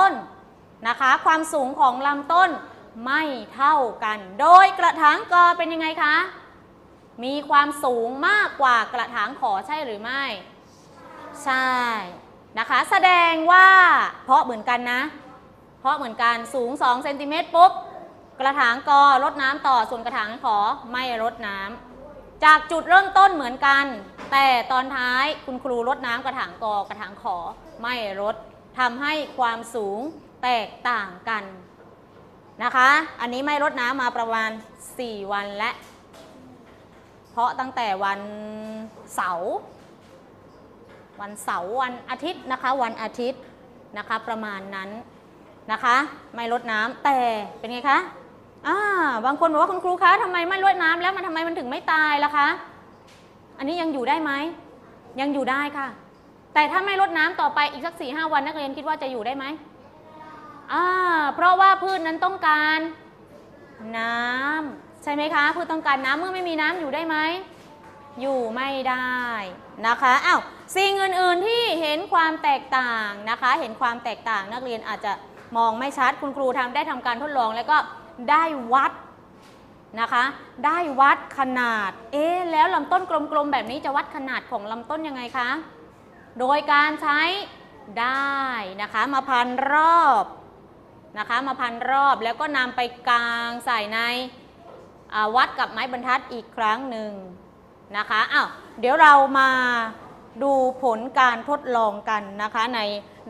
ต้นนะคะ ความสูงของลำต้นไม่เท่ากัน โดยกระถางกอเป็นยังไงคะ มีความสูงมากกว่ากระถางขอใช่หรือไม่ ใช่นะคะ แสดงว่าเพราะเหมือนกันนะ เพราะเหมือนกันสูง2เซนติเมตรปุ๊บกระถางกอรดน้ำต่อส่วนกระถางขอไม่รดน้ำจากจุดเริ่มต้นเหมือนกัน แต่ตอนท้ายคุณครูรดน้ำกระถางกอกระถางขอไม่รด ทำให้ความสูงแตกต่างกันนะคะ อันนี้ไม่รดน้ำมาประมาณ 4 วันและ เพราะตั้งแต่วันเสาร์วันเสาร์วันอาทิตย์นะคะ วันอาทิตย์นะคะประมาณนั้นนะคะ ไม่ลดน้ำแต่เป็นไงคะอ่าบางคนบอกว่าคุณครูคะทำไมไม่ลดน้ำแล้วมันทำไมมันถึงไม่ตายล่ะคะ อันนี้ยังอยู่ได้ไหมยังอยู่ได้ค่ะ แต่ถ้าไม่ลดน้ำต่อไปอีกสักสี่ห้าวันนักเรียนคิดว่าจะอยู่ได้ไหมอ่าเพราะว่าพืชนั้นต้องการน้ำใช่ไหมคะพืชต้องการน้ำเมื่อไม่มีน้ำอยู่ได้ไหมอยู่ไม่ได้นะคะอ้าวสิ่งอื่นๆที่เห็นความแตกต่างนะคะ เห็นความแตกต่างนักเรียนอาจจะมองไม่ชัดคุณครูทำได้ทำการทดลองแล้วก็ได้วัดนะคะ ได้วัดขนาด เอ๊แล้วลำต้นกลมๆแบบนี้จะวัดขนาดของลำต้นยังไงคะ โดยการใช้ได้นะคะมาพันรอบนะคะมาพันรอบแล้วก็นำไปกลางใส่ในวัดกับไม้บรรทัดอีกครั้งหนึ่งนะคะอ้าวเดี๋ยวเรามาดูผลการทดลองกันนะคะใน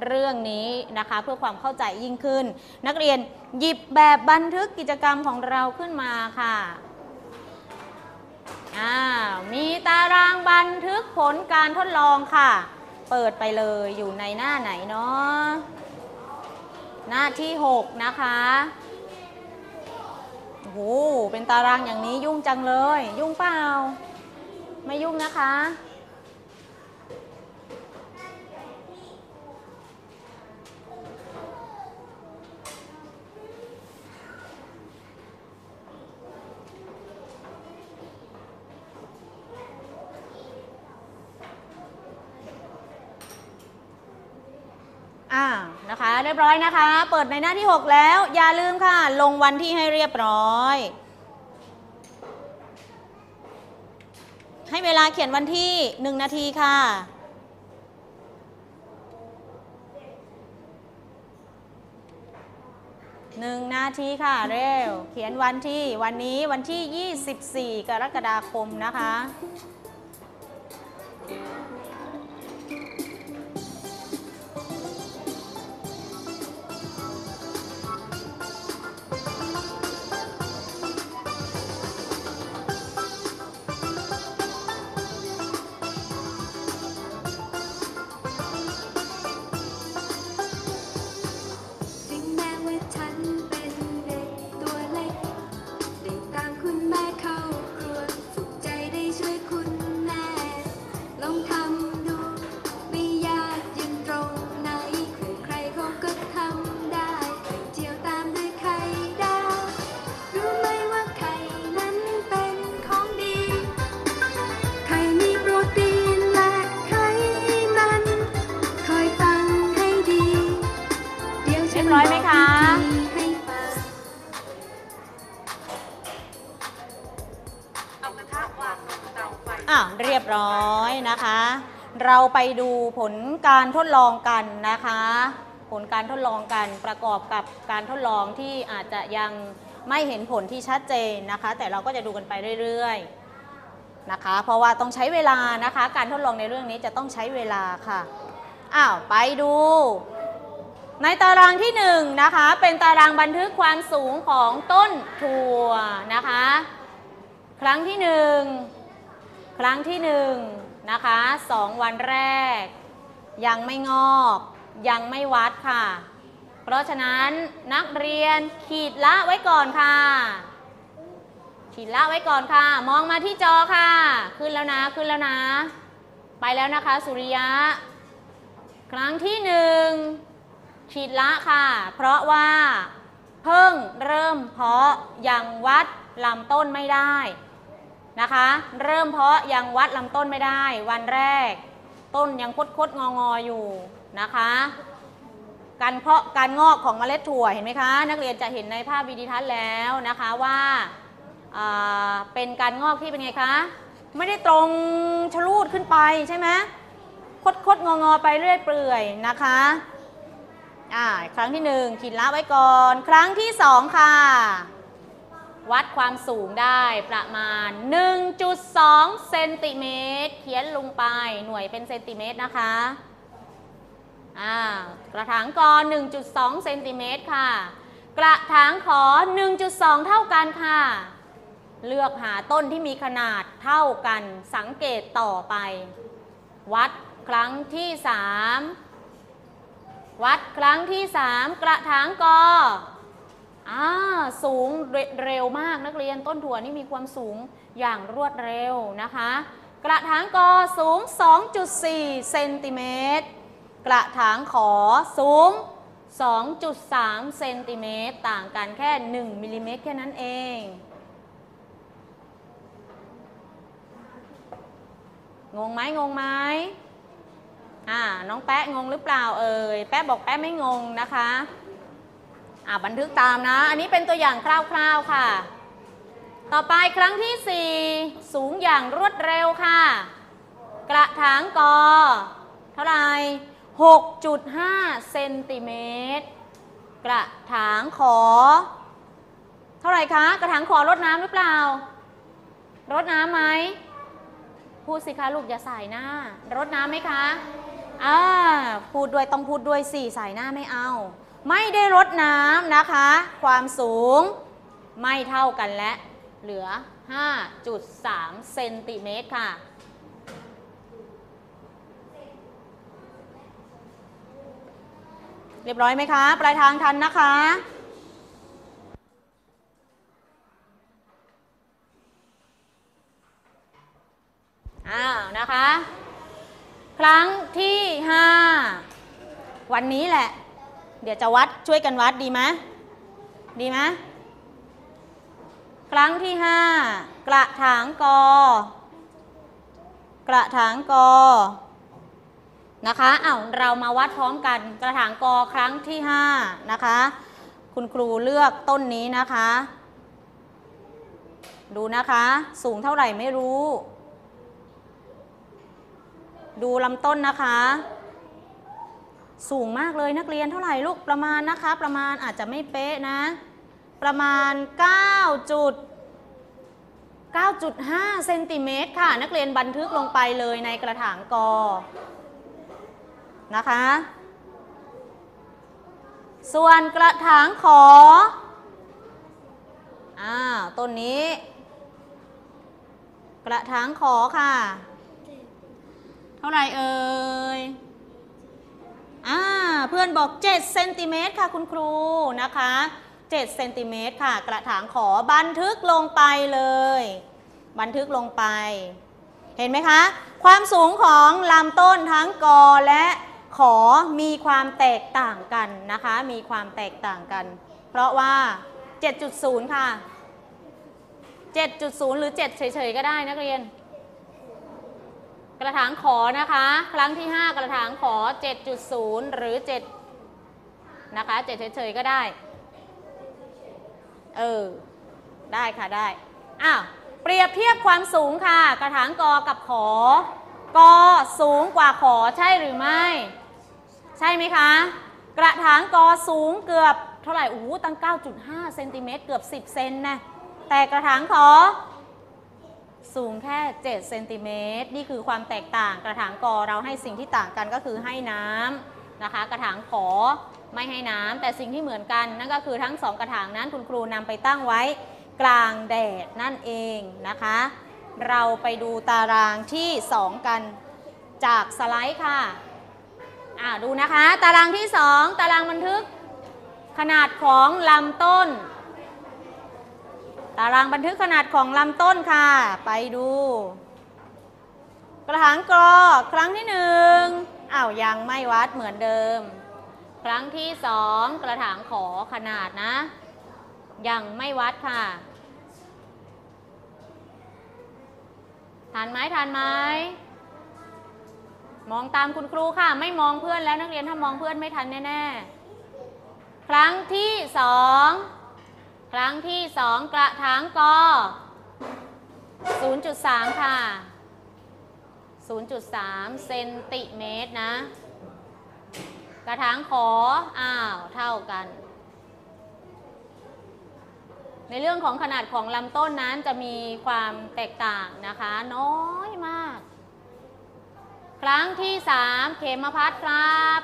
เรื่องนี้นะคะเพื่อความเข้าใจยิ่งขึ้น นักเรียนหยิบแบบบันทึกกิจกรรมของเราขึ้นมาค่ะอ้าวมีตารางบันทึกผลการทดลองค่ะ เปิดไปเลยอยู่ในหน้าไหนเนาะหน้าที่ 6 นะคะโอ้โหเป็นตารางอย่างนี้ยุ่งจังเลย ยุ่งเปล่า ไม่ยุ่งนะคะ อ่า นะคะ เรียบร้อยนะคะ เปิดในหน้าที่ 6 แล้ว อย่าลืมค่ะ ลงวันที่ให้เรียบร้อย ให้เวลาเขียนวันที่ 1 นาทีค่ะหนึ่งนาทีค่ะเร็ว เขียนวันที่วันนี้วันที่ 24 กรกฎาคมนะคะ เราไปดูผลการทดลองกันนะคะ ผลการทดลองกันประกอบกับการทดลองที่อาจจะยังไม่เห็นผลที่ชัดเจนนะคะ แต่เราก็จะดูกันไปเรื่อยๆนะคะ เพราะว่าต้องใช้เวลานะคะ การทดลองในเรื่องนี้จะต้องใช้เวลาค่ะอ้าวไปดู ในตารางที่1นะคะ เป็นตารางบันทึกความสูงของต้นถั่วนะคะ ครั้งที่ 1 ครั้งที่ 1 นะคะสองวันแรก ยังไม่งอก ยังไม่วัดค่ะ เพราะฉะนั้นนักเรียนขีดละไว้ก่อนค่ะ ขีดละไว้ก่อนค่ะ มองมาที่จอค่ะ ขึ้นแล้วนะขึ้นแล้วนะ ไปแล้วนะคะสุริยะ ครั้งที่หนึ่งขีดละค่ะ เพราะว่าเพิ่งเริ่มเพาะยังวัดลำต้นไม่ได้ นะคะ เริ่มเพาะยังวัดลำต้นไม่ได้ วันแรก ต้นยังคดคดๆงองออยู่นะคะ การเพาะการงอกของเมล็ดถั่วเห็นไหมคะ นักเรียนจะเห็นในภาพวิดีทัศน์แล้วนะคะว่าอ่าเป็นการงอกที่เป็นไงคะ ไม่ได้ตรงชะลูดขึ้นไปใช่ไหมคดคดงองอไปเรื่อยเปื่อยนะคะอ่าครั้งที่หนึ่งขีดละไว้ก่อน ครั้งที่สองค่ะ วัดความสูงได้ประมาณ 1.2 เซนติเมตร เขียนลงไปหน่วยเป็นเซนติเมตรนะคะอ่ากระถางกอ1.2 เซนติเมตรค่ะ กระถางขอ 1.2 เท่ากันค่ะ เลือกหาต้นที่มีขนาดเท่ากันสังเกตต่อไป วัดครั้งที่ 3 วัดครั้งที่ 3 กระถางกอ อ่าสูงเรเร็วมากนักเรียนต้นถั่วนี่มีความสูงอย่างรวดเร็วนะคะ กระถางกอสูง 2.4 เซนติเมตร กระถางขอสูง 2.3 เซนติเมตร ต่างกันแค่ 1มิลลิเมตรแค่นั้นเองงงไหมงงไหมอ่า น้องแป๊ะงงหรือเปล่าเอ่ย แป๊ะบอกแป๊ะไม่งงนะคะ บันทึกตามนะ อันนี้เป็นตัวอย่างคร่าวๆค่ะ ต่อไปครั้งที่ 4 สูงอย่างรวดเร็วค่ะ กระถางกอ เท่าไหร่6.5 เซนติเมตร กระถางขอ เท่าไหร่คะ กระถางขอรดน้ำหรือเปล่า รดน้ำไหม พูดสิคะลูกอย่าใส่หน้า รดน้ำไหมคะอ่าพูดด้วยต้องพูดด้วยสี่ใส่หน้าไม่เอา ไม่ได้รดน้ำนะคะ ความสูงไม่เท่ากันและ เหลือ 5.3 เซนติเมตรค่ะ เรียบร้อยไหมคะ ปลายทางทันนะคะอ้าวนะคะ ครั้งที่ 5 วันนี้แหละ เดี๋ยวจะวัดช่วยกันวัดดีไหมดีไหมครั้งที่ 5 กระถางกอ กระถางกอนะคะเอ้าเรามาวัดพร้อมกันกระถางกอครั้งที่ 5 นะคะ คุณครูเลือกต้นนี้นะคะ ดูนะคะ สูงเท่าไหร่ไม่รู้ ดูลำต้นนะคะ สูงมากเลยนักเรียนเท่าไหร่ลูกประมาณนะคะ ประมาณอาจจะไม่เป๊ะนะ ประมาณ 9 จุด 9.5 เซนติเมตรค่ะ นักเรียนบันทึกลงไปเลยในกระถางกอนะคะ ส่วนกระถางขออ้าต้นนี้ กระถางขอค่ะ เท่าไหร่เอ่ย อ่าเพื่อนบอก7เซนติเมตรค่ะคุณครูนะคะ7เซนติเมตรค่ะ กระถางขอบันทึกลงไปเลย บันทึกลงไป เห็นไหมคะ ความสูงของลำต้นทั้งกอและขอมีความแตกต่างกันนะคะ มีความแตกต่างกัน เพราะว่า 7.0 ค่ะ 7.0 หรือ 7 เฉยๆ ก็ได้นักเรียน กระถางขอนะคะ ครั้งที่ 5 กระถางขอ 7.0 หรือ 7 นะคะ 7 เฉยๆก็ได้ เออ ได้ค่ะได้ อ้าว เปรียบเทียบความสูงค่ะ กระถางกอกับขอ กอสูงกว่าขอใช่หรือไม่ ใช่ไหมคะ กระถางกอสูงเกือบเท่าไหร่โอ้ตั้ง 9.5 เซนติเมตรเกือบ 10 เซนนะ แต่กระถางขอ สูงแค่7เซนติเมตรนี่คือความแตกต่างกระถางกอเราให้สิ่งที่ต่างกันก็คือให้น้ำนะคะ กระถางขอไม่ให้น้ำแต่สิ่งที่เหมือนกัน นั่นก็คือทั้งสองกระถางนั้นคุณครูนำไปตั้งไว้กลางแดดนั่นเองนะคะ เราไปดูตารางที่ 2 กันจากสไลด์ค่ะอ่าดูนะคะ ตารางที่ 2 ตารางบันทึกขนาดของลำต้น ตารางบันทึกขนาดของลำต้นค่ะ ไปดู กระถางกรอครั้งที่หนึ่งอ้าวยังไม่วัดเหมือนเดิม ครั้งที่สองกระถางขอขนาดนะ ยังไม่วัดค่ะทันไหมทันไหมมองตามคุณครูค่ะ ไม่มองเพื่อนแล้วนักเรียนถ้ามองเพื่อนไม่ทันแน่ ๆ ครั้งที่สอง ครั้งที่สองกระถางกอ0.3 ค่ะ 0.3 เซนติเมตรนะ กระถางขอ อ้าว เท่ากัน ในเรื่องของขนาดของลำต้นนั้นจะมีความแตกต่างนะคะ น้อยมาก ครั้งที่ 3 เขมพัดครับ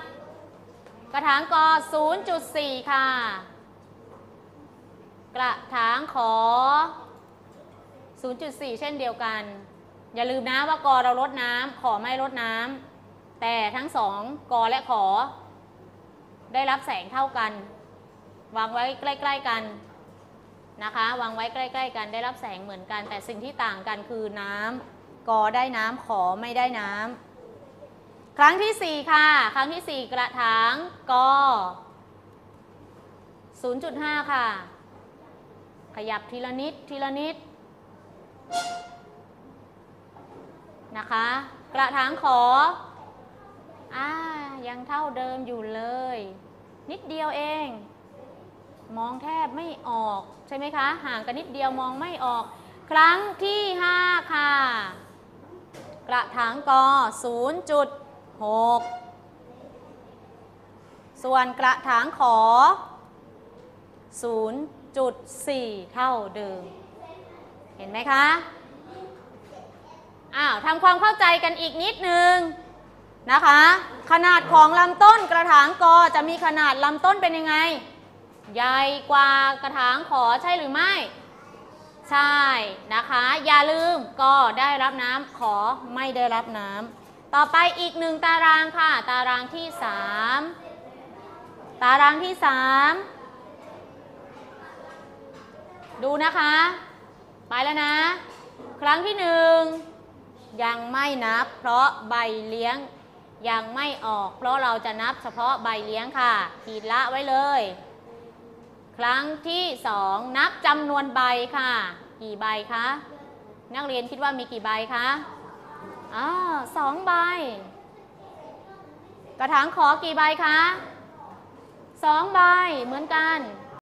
กระถางกอ0.4 ค่ะ กระถางขอ 0.4 เช่นเดียวกัน อย่าลืมนะว่ากอเราลดน้ำขอไม่ลดน้ำแต่ทั้งสองกอและขอ ได้รับแสงเท่ากัน วางไว้ใกล้ ๆกันนะคะ วางไว้ใกล้ ๆ กันได้รับแสงเหมือนกัน แต่สิ่งที่ต่างกันคือน้ำกอได้น้ำขอไม่ได้น้ำครั้งที่ 4 ค่ะ ครั้งที่ 4 กระถางกอ0.5 ค่ะ ขยับทีละนิดทีละนิดนะคะ กระถางขออ่ายังเท่าเดิมอยู่เลย นิดเดียวเอง มองแทบไม่ออกใช่ไหมคะ ห่างกันนิดเดียวมองไม่ออก ครั้งที่ 5 ค่ะ กระถางกอ0.6ส่วนกระถางขอ 0.4 เท่าเดิม เห็นไหมคะ อ้าวทำความเข้าใจกันอีกนิดนึงนะคะ ขนาดของลำต้นกระถางกอจะมีขนาดลำต้นเป็นยังไง ใหญ่กว่ากระถางขอใช่หรือไม่ ใช่นะคะ อย่าลืมก็ได้รับน้ำขอไม่ได้รับน้ำต่อไปอีกหนึ่งตารางค่ะ ตารางที่ 3 ตารางที่ 3 ดูนะคะ ไปแล้วนะ ครั้งที่หนึ่งยังไม่นับ เพราะใบเลี้ยงยังไม่ออก เพราะเราจะนับเฉพาะใบเลี้ยงค่ะ ขีดละไว้เลย ครั้งที่สองนับจำนวนใบค่ะ กี่ใบคะนักเรียนคิดว่ามีกี่ใบคะอ๋อสองใบ กระถางขอกี่ใบคะสองใบเหมือนกัน